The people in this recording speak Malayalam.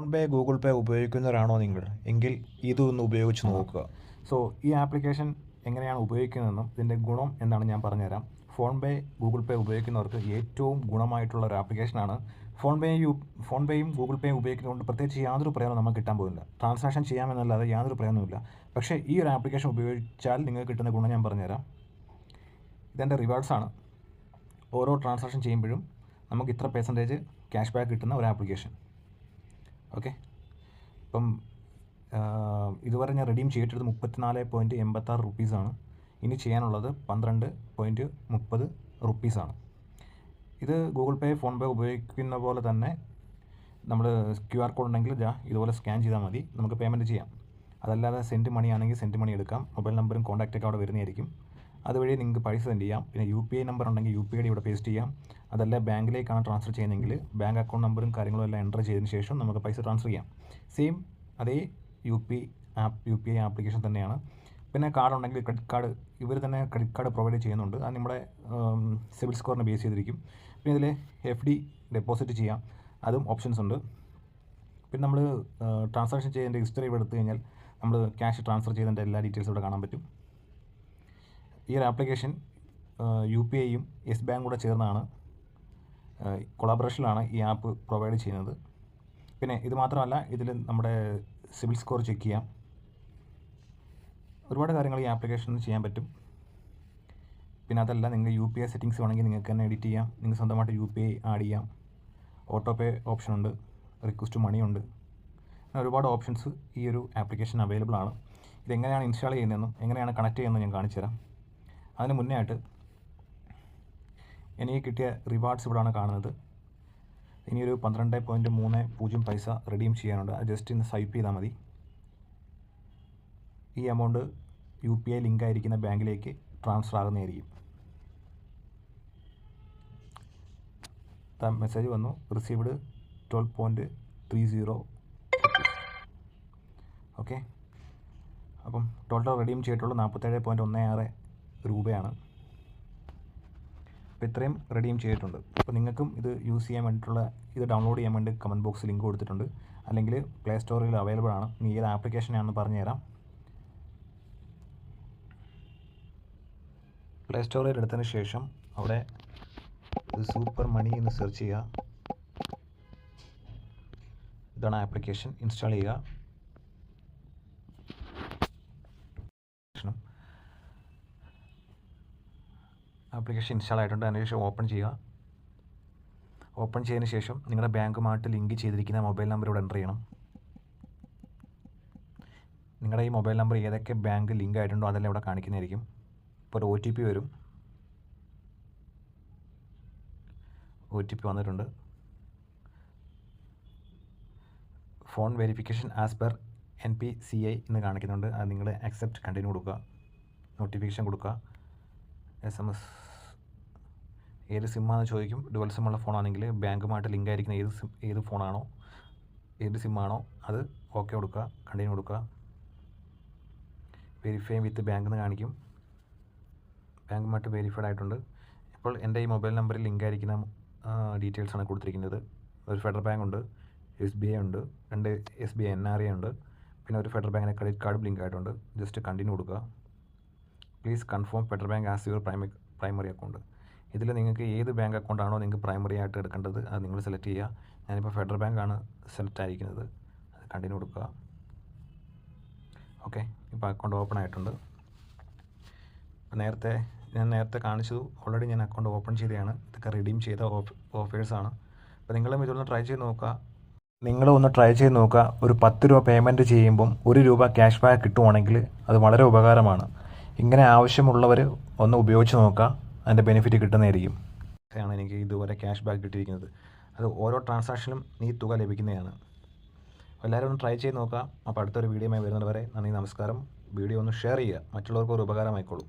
ഫോൺ പേ ഗൂഗിൾ പേ ഉപയോഗിക്കുന്നവരാണോ നിങ്ങൾ? എങ്കിൽ ഇതൊന്ന് ഉപയോഗിച്ച് നോക്കുക. സോ ഈ ആപ്ലിക്കേഷൻ എങ്ങനെയാണ് ഉപയോഗിക്കുന്നതെന്നും ഇതിന്റെ ഗുണം എന്താണ് ഞാൻ പറഞ്ഞുതരാം. ഫോൺ പേ ഗൂഗിൾ പേ ഉപയോഗിക്കുന്നവർക്ക് ഏറ്റവും ഗുണമായിട്ടുള്ള ഒരു ആപ്ലിക്കേഷനാണ് ഫോൺ പേ യു ഫോൺ പേയും ഗൂഗിൾ പേയും ഉപയോഗിക്കുന്നതുകൊണ്ട് പ്രത്യേകിച്ച് യാതൊരു പ്രയോജനം നമുക്ക് കിട്ടാൻ പോകുന്നില്ല. ട്രാൻസാക്ഷൻ ചെയ്യാമെന്നല്ലാതെ യാതൊരു പ്രയോജനമില്ല പക്ഷേ ഈ ഒരു ആപ്ലിക്കേഷൻ ഉപയോഗിച്ചാൽ നിങ്ങൾക്ക് കിട്ടുന്ന ഗുണം ഞാൻ പറഞ്ഞുതരാം. ഇതെന്റെ റിവാർഡ്സാണ് ഓരോ ട്രാൻസാക്ഷൻ ചെയ്യുമ്പോഴും നമുക്ക് ഇത്ര പെർസെന്റേജ് ക്യാഷ് ബാക്ക് കിട്ടുന്ന ഒരു ആപ്ലിക്കേഷൻ. ഓക്കെ. ഇപ്പം ഇതുവരെ ഞാൻ റെഡീം ചെയ്തിട്ടത് മുപ്പത്തിനാല് പോയിന്റ് എൺപത്താറ് റുപ്പീസാണ് ഇനി ചെയ്യാനുള്ളത് പന്ത്രണ്ട് പോയിന്റ് മുപ്പത് റുപ്പീസാണ് ഇത് ഗൂഗിൾ പേ ഫോൺ പേ ഉപയോഗിക്കുന്ന പോലെ തന്നെ നമ്മൾ ക്യു ആർ കോഡ് ഉണ്ടെങ്കിൽ ഇതാ ഇതുപോലെ സ്കാൻ ചെയ്താൽ മതി. നമുക്ക് പേയ്മെന്റ് ചെയ്യാം. അതല്ലാതെ സെന്റ് മണി ആണെങ്കിൽ സെന്റ് മണി എടുക്കാം. മൊബൈൽ നമ്പറും കോൺടാക്റ്റൊക്കെ അവിടെ വരുന്നതായിരിക്കും. അതുവഴി നിങ്ങൾക്ക് പൈസ സെൻഡ് ചെയ്യാം. പിന്നെ യു പി ഐ നമ്പർ ഉണ്ടെങ്കിൽ യു പി ഐ ഇവിടെ പേസ്റ്റ് ചെയ്യാം. അതല്ല ബാങ്കിലേക്കാണ് ട്രാൻസ്ഫർ ചെയ്യുന്നതെങ്കിൽ ബാങ്ക് അക്കൗണ്ട് നമ്പറും കാര്യങ്ങളും എല്ലാം എന്റർ ചെയ്തതിന് ശേഷം നമുക്ക് പൈസ ട്രാൻസ്ഫർ ചെയ്യാം. സെയിം അതേ U P app U P I application തന്നെയാണ്. പിന്നെ കാർഡ് ഉണ്ടെങ്കിൽ ക്രെഡിറ്റ് കാർഡ് ഇവർ തന്നെ ക്രെഡിറ്റ് കാർഡ് പ്രൊവൈഡ് ചെയ്യുന്നുണ്ട്. അത് നമ്മുടെ സിവിൽ സ്കോറിനെ ബേസ് ചെയ്തിരിക്കും. പിന്നെ ഇതിൽ എഫ് ഡി ഡെപ്പോസിറ്റ് ചെയ്യാം. അതും ഓപ്ഷൻസ് ഉണ്ട്. പിന്നെ നമ്മൾ ട്രാൻസാക്ഷൻ ചെയ്തതിന്റെ ഹിസ്റ്ററി ഇവിടെ എടുത്തു കഴിഞ്ഞാൽ നമ്മൾ ക്യാഷ് ട്രാൻസ്ഫർ ചെയ്തതിന്റെ എല്ലാ ഡീറ്റെയിൽസും ഇവിടെ കാണാൻ പറ്റും. ഈ ഒരു ആപ്ലിക്കേഷൻ യു പി ഐയും യെസ് ബാങ്ക് കൂടെ ചേർന്നാണ്. കൊളാബറേഷനിലാണ് ഈ ആപ്പ് പ്രൊവൈഡ് ചെയ്യുന്നത്. പിന്നെ ഇത് മാത്രമല്ല ഇതിൽ നമ്മുടെ സിവിൽ സ്കോർ ചെക്ക് ചെയ്യാം. ഒരുപാട് കാര്യങ്ങൾ ഈ ആപ്ലിക്കേഷനിൽ ചെയ്യാൻ പറ്റും. പിന്നെ അതല്ല നിങ്ങൾ യു പി ഐ സെറ്റിങ്സ് വേണമെങ്കിൽ നിങ്ങൾക്ക് തന്നെ എഡിറ്റ് ചെയ്യാം. നിങ്ങൾ സ്വന്തമായിട്ട് യു പി ഐ ആഡ് ചെയ്യാം. ഓട്ടോ പേ ഓപ്ഷൻ ഉണ്ട്. റിക്വസ്റ്റ് മണി ഉണ്ട്. അങ്ങനെ ഒരുപാട് ഓപ്ഷൻസ് ഈ ഒരു ആപ്ലിക്കേഷൻ അവൈലബിൾ ആണ്. ഇതെങ്ങനെയാണ് ഇൻസ്റ്റാൾ ചെയ്യുന്നതെന്നും എങ്ങനെയാണ് കണക്ട് ചെയ്യുന്നതെന്നും ഞാൻ കാണിച്ചു തരാം അതിന് മുന്നേ ആയിട്ട് എനിക്ക് കിട്ടിയ റിവാർഡ്സ് ഇവിടെയാണ് കാണുന്നത്. ഇനിയൊരു പന്ത്രണ്ട് പോയിന്റ് മൂന്ന് പൂജ്യം പൈസ റിഡീം ചെയ്യാനുണ്ട്. അത് ജസ്റ്റ് ഇന്ന് സ്വൈപ്പ് ചെയ്താൽ മതി. ഈ amount U P I link ആയിരിക്കുന്ന ബാങ്കിലേക്ക് ട്രാൻസ്ഫർ ആകുന്നതായിരിക്കും. മെസ്സേജ് വന്നു. Received twelve point three zero okay അപ്പം ടോട്ടൽ റെഡീം ചെയ്തിട്ടുള്ള നാൽപ്പത്തേഴ് പോയിന്റ് ഒന്ന് ആറ് രൂപയാണ്. അപ്പോൾ ഇത്രയും റെഡീം ചെയ്തിട്ടുണ്ട്. അപ്പോൾ നിങ്ങൾക്കും ഇത് യൂസ് ചെയ്യാൻ വേണ്ടിയിട്ടുള്ള ഇത് ഡൗൺലോഡ് ചെയ്യാൻ വേണ്ടി കമന്റ് ബോക്സ് ലിങ്ക് കൊടുത്തിട്ടുണ്ട്. അല്ലെങ്കിൽ പ്ലേ സ്റ്റോറിൽ അവൈലബിൾ ആണ്. നീ ഏത് ആപ്ലിക്കേഷനാണെന്ന് പറഞ്ഞുതരാം. പ്ലേ സ്റ്റോറിൽ എടുത്തതിന് ശേഷം അവിടെ സൂപ്പർ മണി എന്ന് സെർച്ച് ചെയ്യുക. ഇതാണ് ആപ്ലിക്കേഷൻ ഇൻസ്റ്റാൾ ചെയ്യുക. ആപ്ലിക്കേഷൻ ഇൻസ്റ്റാൾ ആയിട്ടുണ്ട്. അതിനുശേഷം ഓപ്പൺ ചെയ്യുക. ഓപ്പൺ ചെയ്തതിന് ശേഷം നിങ്ങളുടെ ബാങ്കുമായിട്ട് ലിങ്ക് ചെയ്തിരിക്കുന്ന മൊബൈൽ നമ്പർ ഇവിടെ എന്റർ ചെയ്യണം. നിങ്ങളുടെ ഈ മൊബൈൽ നമ്പർ ഏതൊക്കെ ബാങ്ക് ലിങ്ക് ആയിട്ടുണ്ടോ അതെല്ലാം ഇവിടെ കാണിക്കുന്നതായിരിക്കും. ഇപ്പോൾ ഒരു ഒ ടി പി വരും. ഒ ടി പി വന്നിട്ടുണ്ട്. Phone verification as per N P C I എന്ന് കാണിക്കുന്നുണ്ട്. അത് നിങ്ങൾ അക്സെപ്റ്റ് കണ്ടിന്യൂ കൊടുക്കുക. നോട്ടിഫിക്കേഷൻ കൊടുക്കുക. എസ് എം എസ് ഏത് സിമ്മാണെന്ന് ചോദിക്കും. ഡുവൽ സിമ്മുള്ള ഫോണാണെങ്കിൽ ബാങ്കുമായിട്ട് ലിങ്ക് ആയിരിക്കുന്ന ഏത് സിം ഏത് ഫോണാണോ ഏത് സിമ്മാണോ അത് ഓക്കെ കൊടുക്കുക കണ്ടിന്യൂ കൊടുക്കുക. വെരിഫൈ വിത്ത് ബാങ്ക് എന്ന് കാണിക്കും. ബാങ്കുമായിട്ട് വെരിഫൈഡ് ആയിട്ടുണ്ട്. ഇപ്പോൾ എന്റെ ഈ മൊബൈൽ നമ്പറിൽ ലിങ്ക് ആയിരിക്കുന്ന ഡീറ്റെയിൽസാണ് കൊടുത്തിരിക്കുന്നത്. ഒരു ഫെഡറൽ ബാങ്ക് ഉണ്ട് എസ് ബി ഐ ഉണ്ട് രണ്ട് S B I N R I ഉണ്ട്. പിന്നെ ഒരു ഫെഡറൽ ബാങ്കിന്റെ ക്രെഡിറ്റ് കാർഡ് ലിങ്ക് ആയിട്ടുണ്ട്. ജസ്റ്റ് കണ്ടിന്യൂ കൊടുക്കുക. Please confirm Federal Bank as your primary primary account. ഇതിൽ നിങ്ങൾക്ക് ഏത് ബാങ്ക് അക്കൗണ്ടാണോ നിങ്ങൾക്ക് പ്രൈമറി ആയിട്ട് എടുക്കേണ്ടത് അത് നിങ്ങൾ സെലക്ട് ചെയ്യുക. ഞാനിപ്പോൾ ഫെഡറൽ ബാങ്കാണ് സെലക്ട് ആയിരിക്കുന്നത്. അത് കണ്ടിന്യൂ കൊടുക്കുക. ഓക്കെ ഇപ്പോൾ അക്കൗണ്ട് ഓപ്പൺ ആയിട്ടുണ്ട്. നേരത്തെ ഞാൻ നേരത്തെ കാണിച്ചു ഓൾറെഡി ഞാൻ അക്കൗണ്ട് ഓപ്പൺ ചെയ്തതാണ് ഇതൊക്കെ റിഡീം ചെയ്ത ഓഫ് ഓഫേഴ്സാണ് അപ്പോൾ നിങ്ങളും ഇതൊന്ന് ട്രൈ ചെയ്ത് നോക്കുക. നിങ്ങളും ഒന്ന് ട്രൈ ചെയ്ത് നോക്കുക. ഒരു പത്ത് രൂപ പേയ്മെന്റ് ചെയ്യുമ്പം ഒരു രൂപ ക്യാഷ് ബാക്ക് കിട്ടുവാണെങ്കിൽ അത് വളരെ ഉപകാരമാണ്. ഇങ്ങനെ ആവശ്യമുള്ളവർ ഒന്ന് ഉപയോഗിച്ച് നോക്കുക അതിന്റെ ബെനിഫിറ്റ് കിട്ടുന്നതായിരിക്കും. ആണ് എനിക്ക് ഇതുവരെ ക്യാഷ് ബാക്ക് കിട്ടിയിരിക്കുന്നത്. അത് ഓരോ ട്രാൻസാക്ഷനും ഈ തുക ലഭിക്കുന്നതാണ്. എല്ലാവരും ഒന്ന് ട്രൈ ചെയ്ത് നോക്കുക അപ്പോൾ അടുത്തൊരു വീഡിയോ വരുന്നത് വരെ നന്ദി നമസ്കാരം. വീഡിയോ ഒന്ന് ഷെയർ ചെയ്യുക. മറ്റുള്ളവർക്ക് ഒരു ഉപകാരമായിക്കോളും